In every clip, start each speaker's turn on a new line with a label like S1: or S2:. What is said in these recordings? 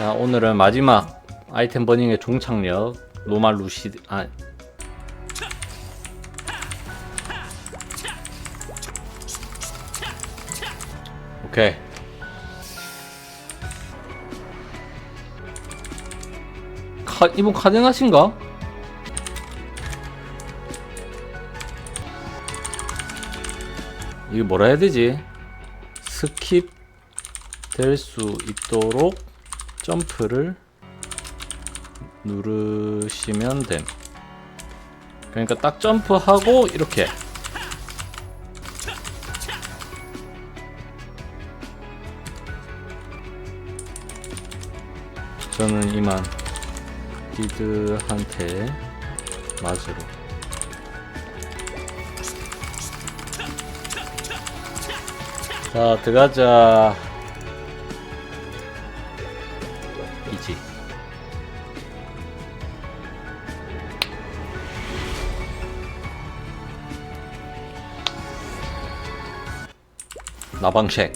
S1: 자 오늘은 마지막 아이템 버닝의 종착력 로마 루시드 아 오케이 카 이분 카데나신가? 이게 뭐라 해야 되지? 스킵 될 수 있도록 점프를 누르시면 됨. 그러니까 딱 점프하고 이렇게. 저는 이만 디드한테 맞으러. 자 들어가자 나방쉑 자,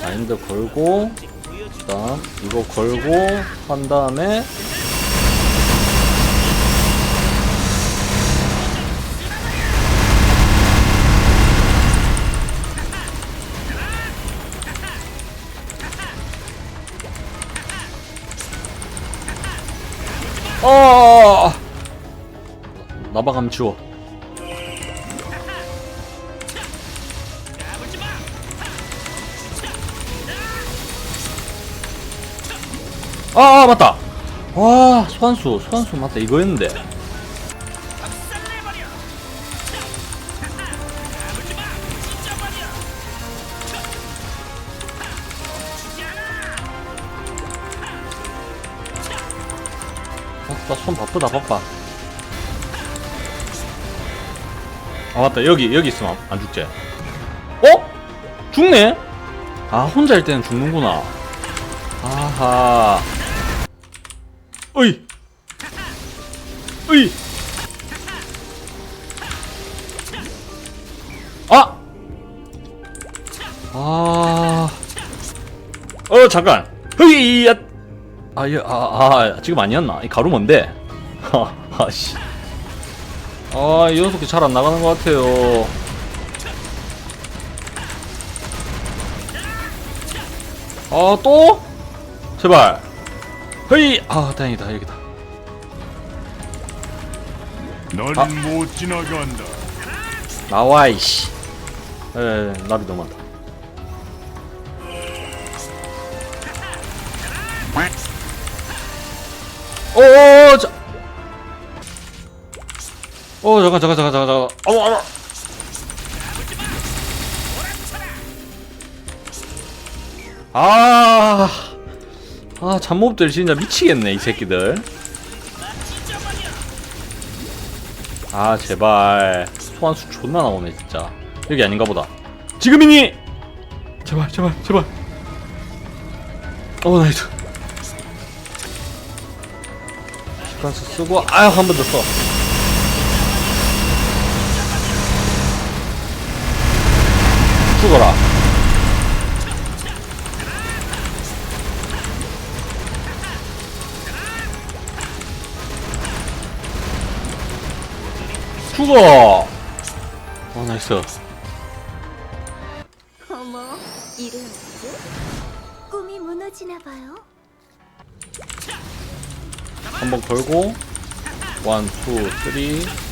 S1: 바인드 걸고 그다음 이거 걸고 한 다음에 어 나방감 치워. 아, 아 맞다. 와 소환수 소환수 맞다. 이거였는데. 아, 나손 바쁘다 바빠 아 맞다 여기 여기 있으면 안, 안 죽지 어? 죽네? 아 혼자 일 때는 죽는구나 아하 어이 어이 아! 아... 어 잠깐 흐이야 아, 예, 아, 아, 지금 아니었나? 이 가루 뭔데? 아, 아씨. 아, 이 녀석이 잘 안 나가는 것 같아요. 아, 또? 제발. 헤이! 아, 다행이다, 여기다.
S2: 넌
S1: 아.
S2: 지나간다.
S1: 나와, 이씨. 에, 나비 너무 많다. 오, 잠깐, 잠깐, 잠깐, 잠깐, 잠깐. 어머, 어머. 아, 아, 잡몹들 진짜 미치겠네, 이 새끼들. 아, 제발. 소환수 존나 나오네, 진짜. 여기 아닌가 보다. 지금이니! 제발, 제발, 제발. 어, 나이스. 시간수 쓰고, 아유, 한 번 더 써. 죽어라. 죽어! 어, 나이스.
S3: 어머, 이래였지? 꿈이 무너지나 봐요.
S1: 한번 걸고, 원, 투, 쓰리.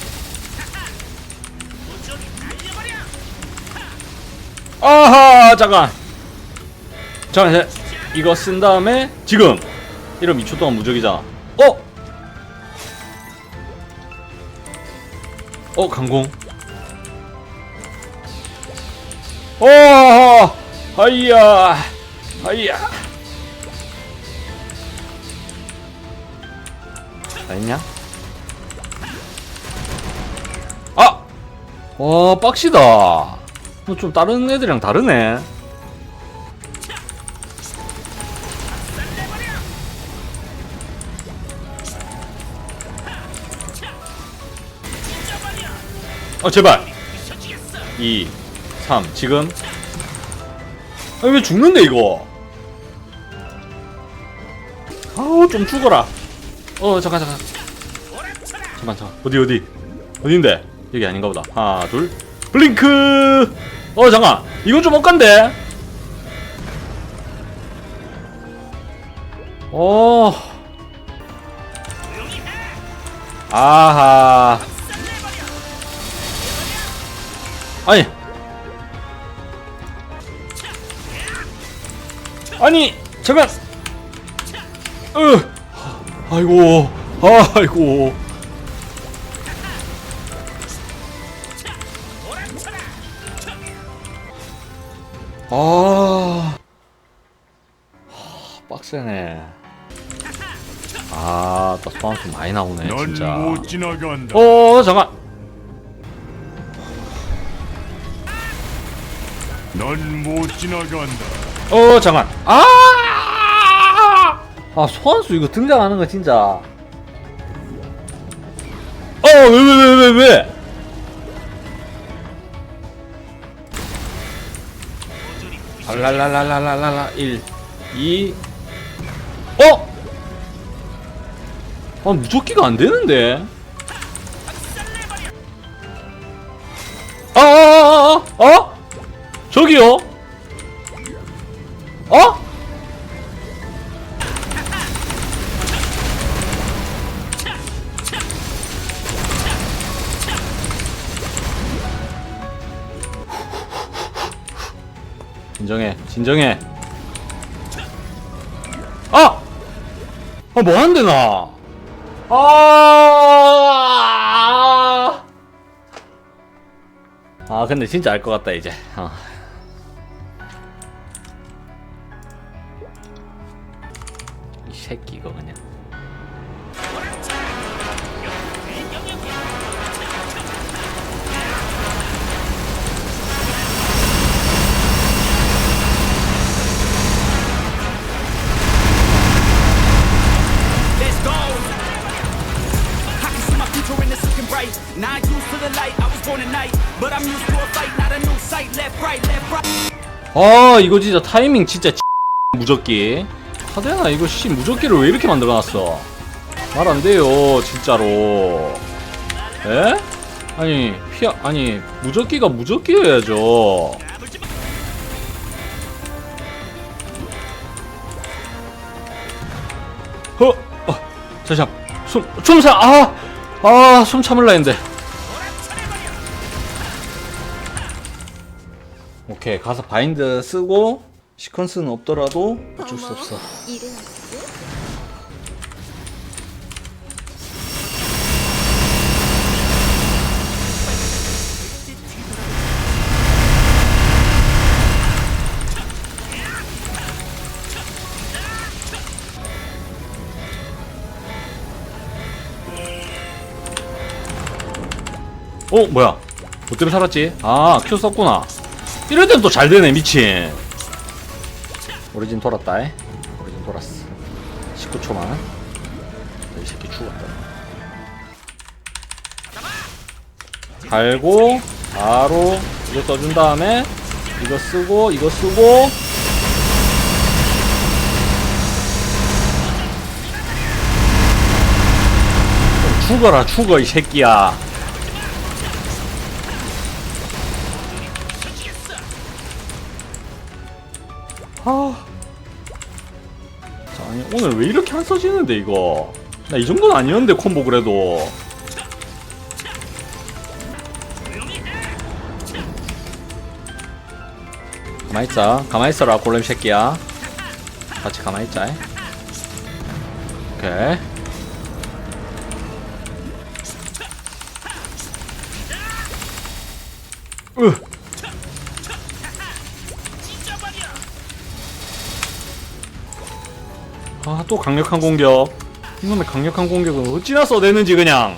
S1: 아하, 잠깐! 잠깐, 자, 이거 쓴 다음에, 지금! 이러면 2초 동안 무적이잖아. 어? 어, 강공. 어, 하이야, 하이야. 다 했냐? 아! 와, 빡시다. 뭐 좀 다른 애들이랑 다르네. 어, 제발. 2, 3 지금. 아니 왜 죽는데 이거? 아우 좀 죽어라. 어 잠깐 잠깐. 잠깐 잠깐. 어디 어디? 어딘데? 여기 아닌가 보다. 하나 둘. 블링크 어 잠깐. 이건 좀 억간데? 어. 아하. 아니. 아니 잠깐. 으. 아이고. 아이고 아. 하, 빡세네. 아또 스파운스 많이 나오네 진짜.
S2: 넌못 지나간다.
S1: 어 잠깐.
S2: 넌못 지나간다.
S1: 어 잠깐. 아! 아 소환수 이거 등장하는 거 진짜. 어 왜 왜 왜 왜 왜, 랄랄랄랄랄랄라 1 2 어? 아 무적기가 안 되는데 아아아아 어? 저기요? 진정해, 진정해. 아! 아, 뭐 하는데, 나? 아! 아, 근데 진짜 알 것 같다, 이제. 어. 이 새끼 이거 그냥 아 이거 진짜 타이밍 진짜 무적기 하대나 이거 씨 무적기를 왜 이렇게 만들어놨어 말 안돼요 진짜로 에? 아니 피하 아니 무적기가 무적기여야죠 허! 어, 잠시만 숨, 숨사 아! 아, 숨 참을라 했는데 오케이 가서 바인드 쓰고 시퀀스는 없더라도 어쩔 수 없어. 어 뭐야 뭐 때문에 살았지? 아큐 썼구나 이럴 땐 또 잘 되네 미친. 오리진 돌았다 에? 오리진 돌았어. 19초만 이 새끼 죽었다. 갈고 바로 이거 써준 다음에 이거 쓰고 이거 쓰고. 죽어라 죽어 이 새끼야 아. 자, 아니, 오늘 왜 이렇게 안 써지는데, 이거? 나 이 정도는 아니었는데, 콤보 그래도. 가만히 있자. 가만히 있어라, 골렘 새끼야. 같이 가만히 있자. 오케이. 또 강력한 공격. 이놈의 강력한 공격은 어찌나 써대는지 그냥.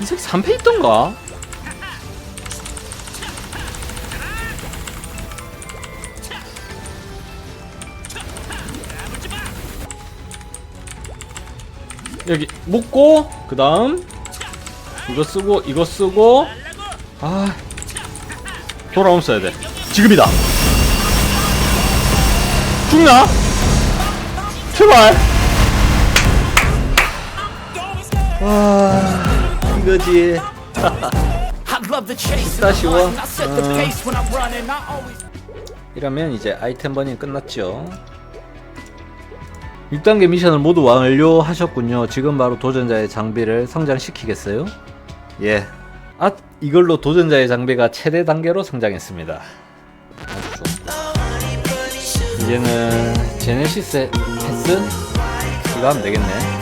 S1: 이 새끼 3패 있던가? 여기 묶고 그 다음 이거 쓰고 이거 쓰고 아 돌아오면 써야 돼 지금이다 죽나? 제발 와 이거지. 진짜 쉬워.
S4: Always.
S1: 이러면 이제 아이템 버닝 끝났죠 6단계 미션을 모두 완료하셨군요 지금 바로 도전자의 장비를 성장시키겠어요? 예. 아 이걸로 도전자의 장비가 최대 단계로 성장했습니다 이제는 제네시스 패스? 이거 하면 되겠네